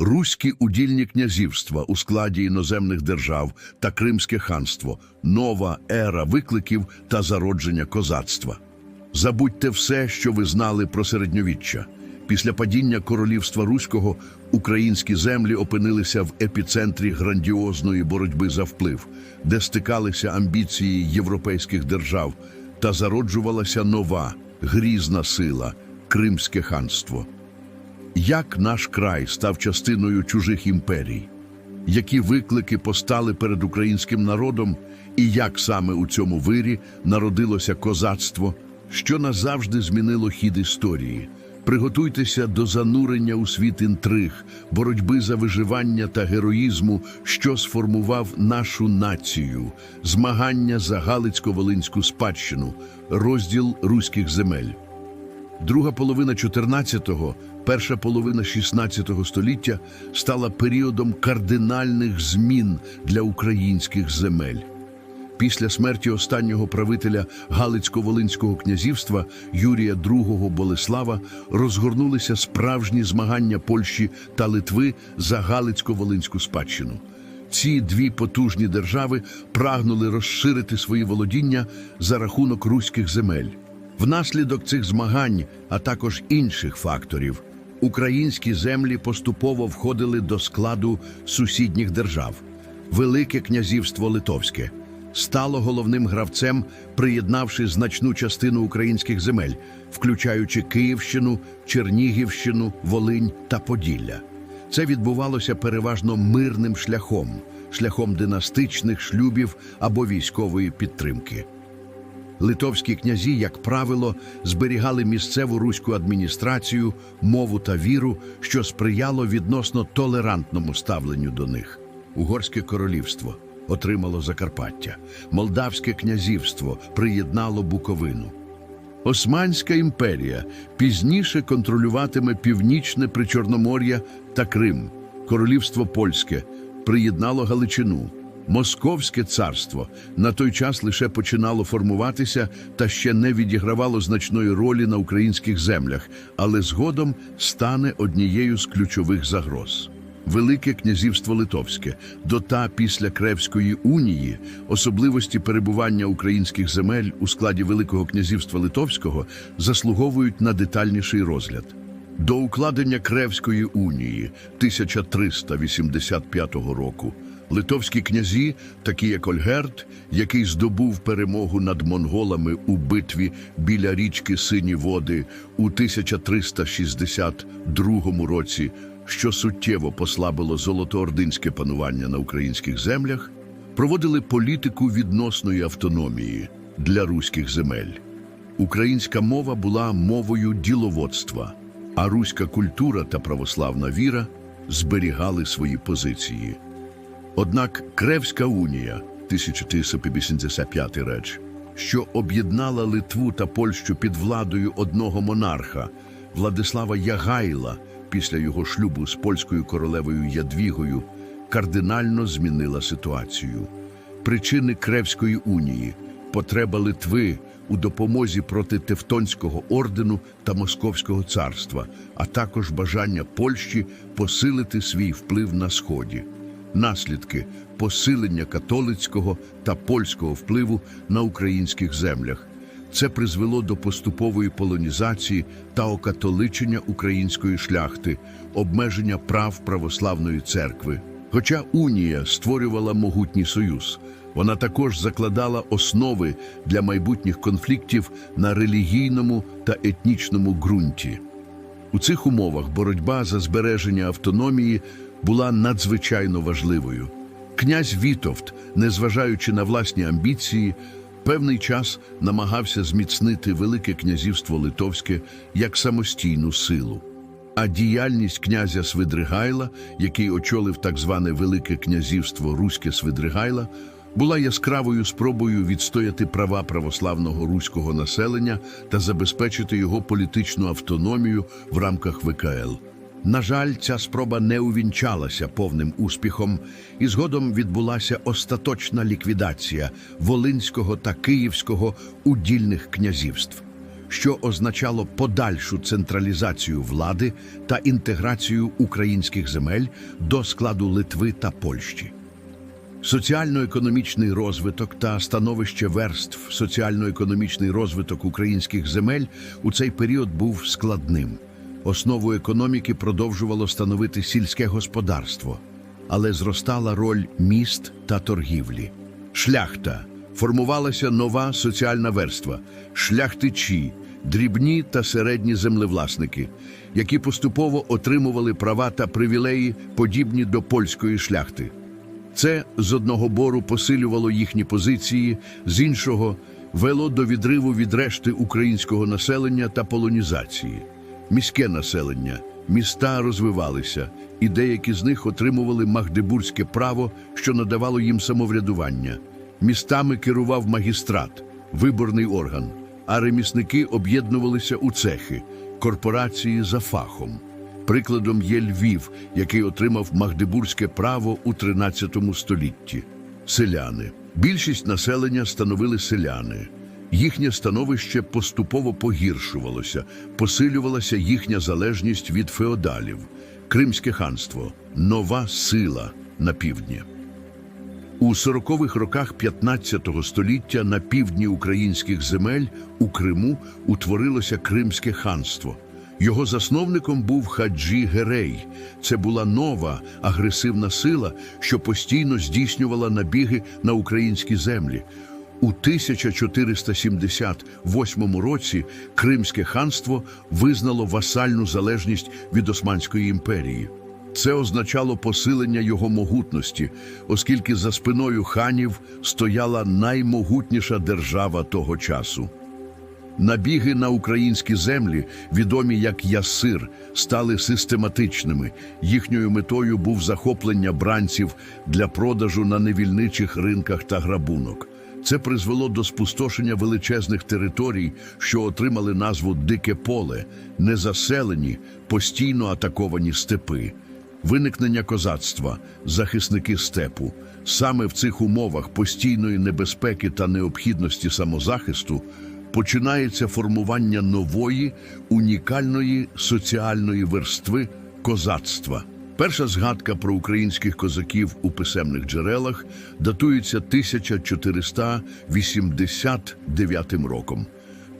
Руські удільні князівства у складі іноземних держав та Кримське ханство нова ера викликів та зародження козацтва. Забудьте все, що ви знали про середньовіччя. Після падіння королівства Руського українські землі опинилися в епіцентрі грандіозної боротьби за вплив, де стикалися амбіції європейських держав та зароджувалася нова грізна сила Кримське ханство. Як наш край став частиною чужих імперій? Які виклики постали перед українським народом, і як саме у цьому вирі народилося козацтво, що назавжди змінило хід історії? Приготуйтеся до занурення у світ інтриг, боротьби за виживання та героїзму, що сформував нашу націю, змагання за Галицько-Волинську спадщину, розділ руських земель. Друга половина 14-го, перша половина 16-го століття стала періодом кардинальних змін для українських земель. Після смерті останнього правителя Галицько-Волинського князівства Юрія II Болеслава розгорнулися справжні змагання Польщі та Литви за Галицько-Волинську спадщину. Ці дві потужні держави прагнули розширити свої володіння за рахунок руських земель. Внаслідок цих змагань, а також інших факторів, українські землі поступово входили до складу сусідніх держав. Велике князівство Литовське стало головним гравцем, приєднавши значну частину українських земель, включаючи Київщину, Чернігівщину, Волинь та Поділля. Це відбувалося переважно мирним шляхом, шляхом династичних шлюбів або військової підтримки. Литовські князі, як правило, зберігали місцеву руську адміністрацію, мову та віру, що сприяло відносно толерантному ставленню до них. Угорське королівство отримало Закарпаття, Молдавське князівство приєднало Буковину. Османська імперія пізніше контролюватиме північне Причорномор'я та Крим. Королівство Польське приєднало Галичину. Московське царство на той час лише починало формуватися та ще не відігравало значної ролі на українських землях, але згодом стане однією з ключових загроз. Велике князівство Литовське до та після Кревської унії особливості перебування українських земель у складі Великого князівства Литовського заслуговують на детальніший розгляд. До укладення Кревської унії 1385 року литовські князі, такі як Ольгерд, який здобув перемогу над монголами у битві біля річки Сині Води у 1362 році, що суттєво послабило золотоординське панування на українських землях, проводили політику відносної автономії для руських земель. Українська мова була мовою діловодства, а руська культура та православна віра зберігали свої позиції. Однак Кревська унія 1385 реч, що об'єднала Литву та Польщу під владою одного монарха Владислава Ягайла після його шлюбу з польською королевою Ядвігою, кардинально змінила ситуацію. Причини Кревської унії, потреба Литви у допомозі проти Тевтонського ордену та Московського царства, а також бажання Польщі посилити свій вплив на Сході наслідки посилення католицького та польського впливу на українських землях. Це призвело до поступової полонізації та окатоличення української шляхти, обмеження прав православної церкви. Хоча унія створювала могутній союз, вона також закладала основи для майбутніх конфліктів на релігійному та етнічному ґрунті. У цих умовах боротьба за збереження автономії була надзвичайно важливою. Князь Вітовт, незважаючи на власні амбіції, певний час намагався зміцнити Велике князівство Литовське як самостійну силу. А діяльність князя Свидригайла, який очолив так зване Велике князівство Руське Свидригайла, була яскравою спробою відстояти права православного руського населення та забезпечити його політичну автономію в рамках ВКЛ. На жаль, ця спроба не увінчалася повним успіхом, і згодом відбулася остаточна ліквідація Волинського та Київського удільних князівств. що означало подальшу централізацію влади та інтеграцію українських земель до складу Литви та Польщі. Соціально-економічний розвиток та становище верств соціально-економічний розвиток українських земель у цей період був складним. Основу економіки продовжувало становити сільське господарство, але зростала роль міст та торгівлі. Шляхта формувалася нова соціальна верства, шляхтичі, дрібні та середні землевласники, які поступово отримували права та привілеї, подібні до польської шляхти. Це з одного бору посилювало їхні позиції, з іншого вело до відриву від решти українського населення та полонізації. Міське населення, міста розвивалися, і деякі з них отримували магдебурзьке право, що надавало їм самоврядування. Містами керував магістрат, виборний орган, а ремісники об'єднувалися у цехи, корпорації за фахом. Прикладом є Львів, який отримав магдебурзьке право у 13 столітті. Селяни. Більшість населення становили селяни. Їхнє становище поступово погіршувалося, посилювалася їхня залежність від феодалів. Кримське ханство нова сила на півдні. У 40-х роках 15 століття на півдні українських земель у Криму утворилося Кримське ханство. Його засновником був Хаджі Герей. Це була нова агресивна сила, що постійно здійснювала набіги на українські землі. У 1478 році Кримське ханство визнало васальну залежність від Османської імперії. Це означало посилення його могутності, оскільки за спиною ханів стояла наймогутніша держава того часу. Набіги на українські землі, відомі як Ясир, стали систематичними. Їхньою метою був захоплення бранців для продажу на невільничих ринках та грабунок. Це призвело до спустошення величезних територій, що отримали назву Дике поле, незаселені, постійно атаковані степи. Виникнення козацтва, захисники степу. Саме в цих умовах постійної небезпеки та необхідності самозахисту починається формування нової, унікальної соціальної верстви козацтва. Перша згадка про українських козаків у писемних джерелах датується 1489 роком.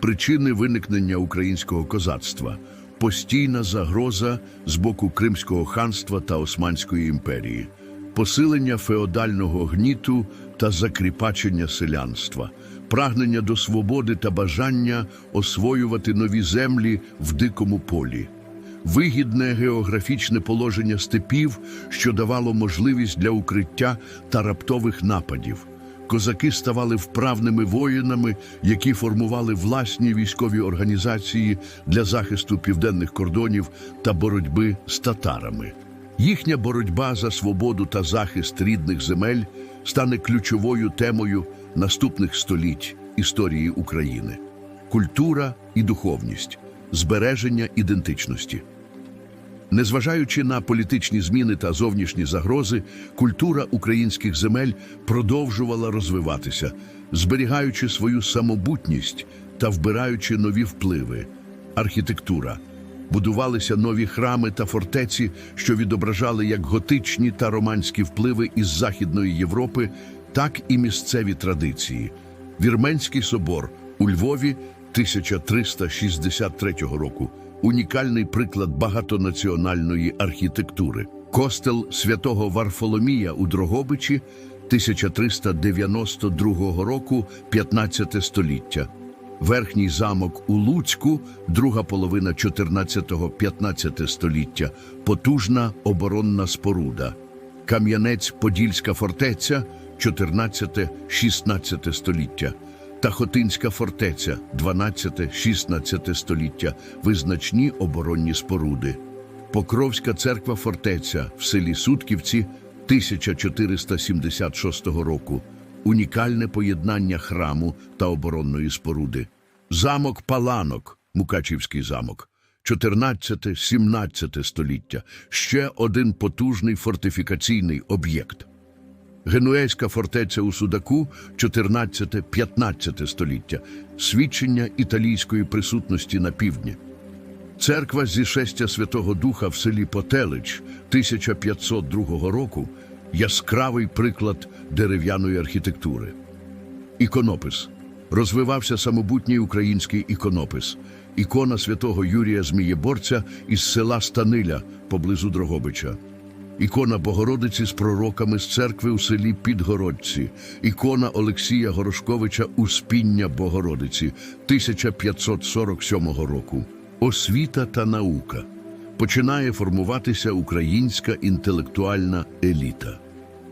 Причини виникнення українського козацтва – постійна загроза з боку Кримського ханства та Османської імперії, посилення феодального гніту та закріпачення селянства, прагнення до свободи та бажання освоювати нові землі в дикому полі. Вигідне географічне положення степів, що давало можливість для укриття та раптових нападів. Козаки ставали вправними воїнами, які формували власні військові організації для захисту південних кордонів та боротьби з татарами. Їхня боротьба за свободу та захист рідних земель стане ключовою темою наступних століть історії України. Культура і духовність, збереження ідентичності. Незважаючи на політичні зміни та зовнішні загрози, культура українських земель продовжувала розвиватися, зберігаючи свою самобутність та вбираючи нові впливи. Архітектура будувалися нові храми та фортеці, що відображали як готичні та романські впливи із Західної Європи, так і місцеві традиції. Вірменський собор у Львові 1363 року унікальний приклад багатонаціональної архітектури. Костел святого Варфоломія у Дрогобичі 1392 року, 15 століття. Верхній замок у Луцьку, друга половина 14-15 століття, потужна оборонна споруда. Кам'янець-Подільська фортеця 14-16 століття та Хотинська фортеця 12-16 століття визначні оборонні споруди. Покровська церква фортеця в селі Сутківці 1476 року. Унікальне поєднання храму та оборонної споруди. Замок Паланок, Мукачівський замок, 14-17 століття. Ще один потужний фортифікаційний об'єкт. Генуезька фортеця у Судаку 14-15 століття, свідчення італійської присутності на півдні. Церква зі шестя Святого Духа в селі Потелич 1502 року яскравий приклад дерев'яної архітектури. Іконопис. Розвивався самобутній український іконопис. Ікона святого Юрія Змієборця із села Станиля поблизу Дрогобича. Ікона Богородиці з пророками з церкви у селі Підгородці. Ікона Олексія Горошковича Успіння Богородиці 1547 року. Освіта та наука. Починає формуватися українська інтелектуальна еліта.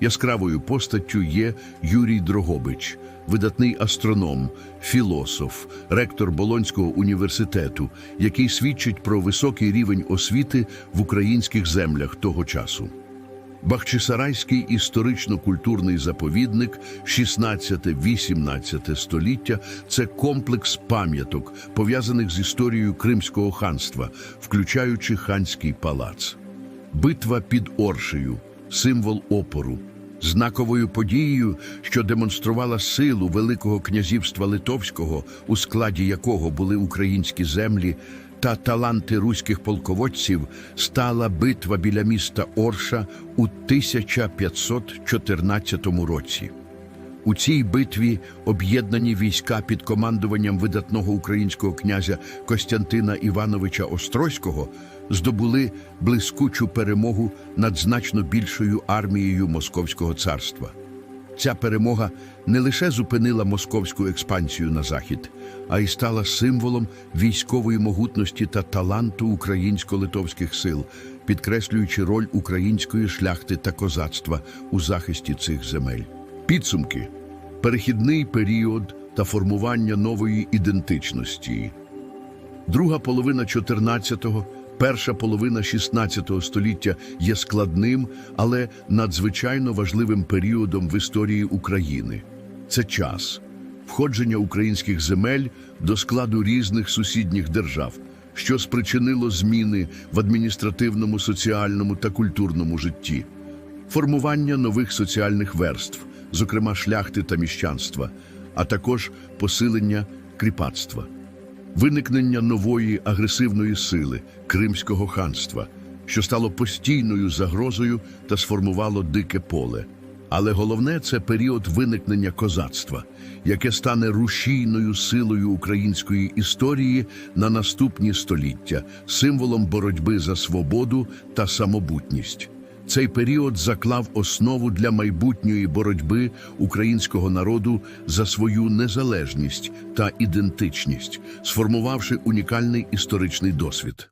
Яскравою постаттю є Юрій Дрогобич, видатний астроном, філософ, ректор Болонського університету, який свідчить про високий рівень освіти в українських землях того часу. Бахчисарайський історично-культурний заповідник 16-18 століття це комплекс пам'яток, пов'язаних з історією Кримського ханства, включаючи ханський палац. Битва під Оршею символ опору, знаковою подією, що демонструвала силу Великого князівства Литовського, у складі якого були українські землі, та таланти руських полководців, стала битва біля міста Орша у 1514 році. У цій битві об'єднані війська під командуванням видатного українського князя Костянтина Івановича Острозького здобули блискучу перемогу над значно більшою армією Московського царства. Ця перемога не лише зупинила московську експансію на захід, а й стала символом військової могутності та таланту українсько-литовських сил, підкреслюючи роль української шляхти та козацтва у захисті цих земель. Підсумки перехідний період та формування нової ідентичності. Друга половина 14-го, перша половина 16 століття є складним, але надзвичайно важливим періодом в історії України. Це час входження українських земель до складу різних сусідніх держав, що спричинило зміни в адміністративному, соціальному та культурному житті, формування нових соціальних верств, зокрема шляхти та міщанства, а також посилення кріпацтва виникнення нової агресивної сили Кримського ханства, що стало постійною загрозою та сформувало дике поле. Але головне це період виникнення козацтва, яке стане рушійною силою української історії на наступні століття, символом боротьби за свободу та самобутність. Цей період заклав основу для майбутньої боротьби українського народу за свою незалежність та ідентичність, сформувавши унікальний історичний досвід.